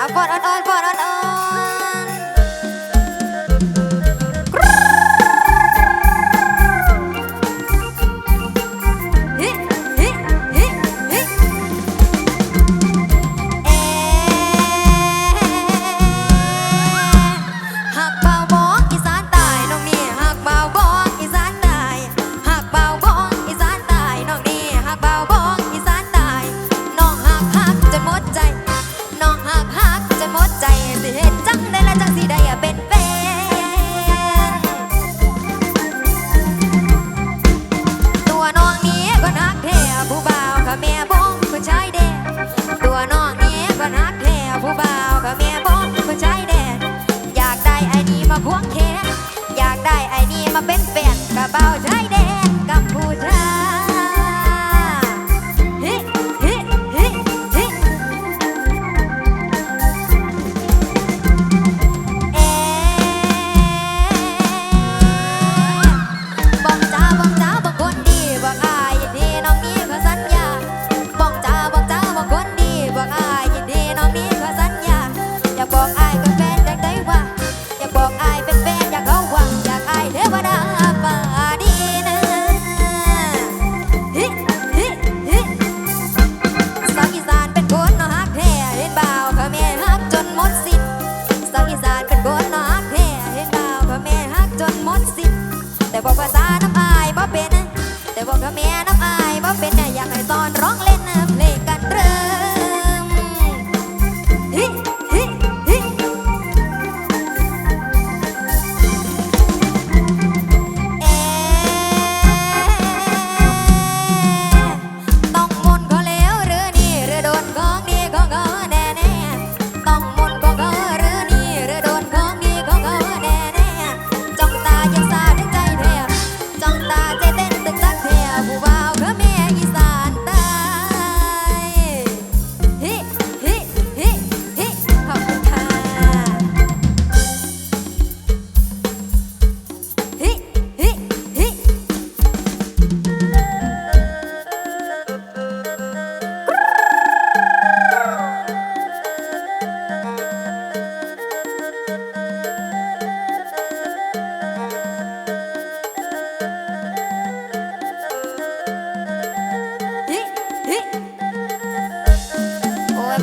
on, on, on, on, on. 家暴。 ก็แม่น้องอายบ่เป็นแต่อยากให้ตอนรอ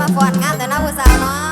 มาฟอนงามแต่น้าผู้สาวเนาะ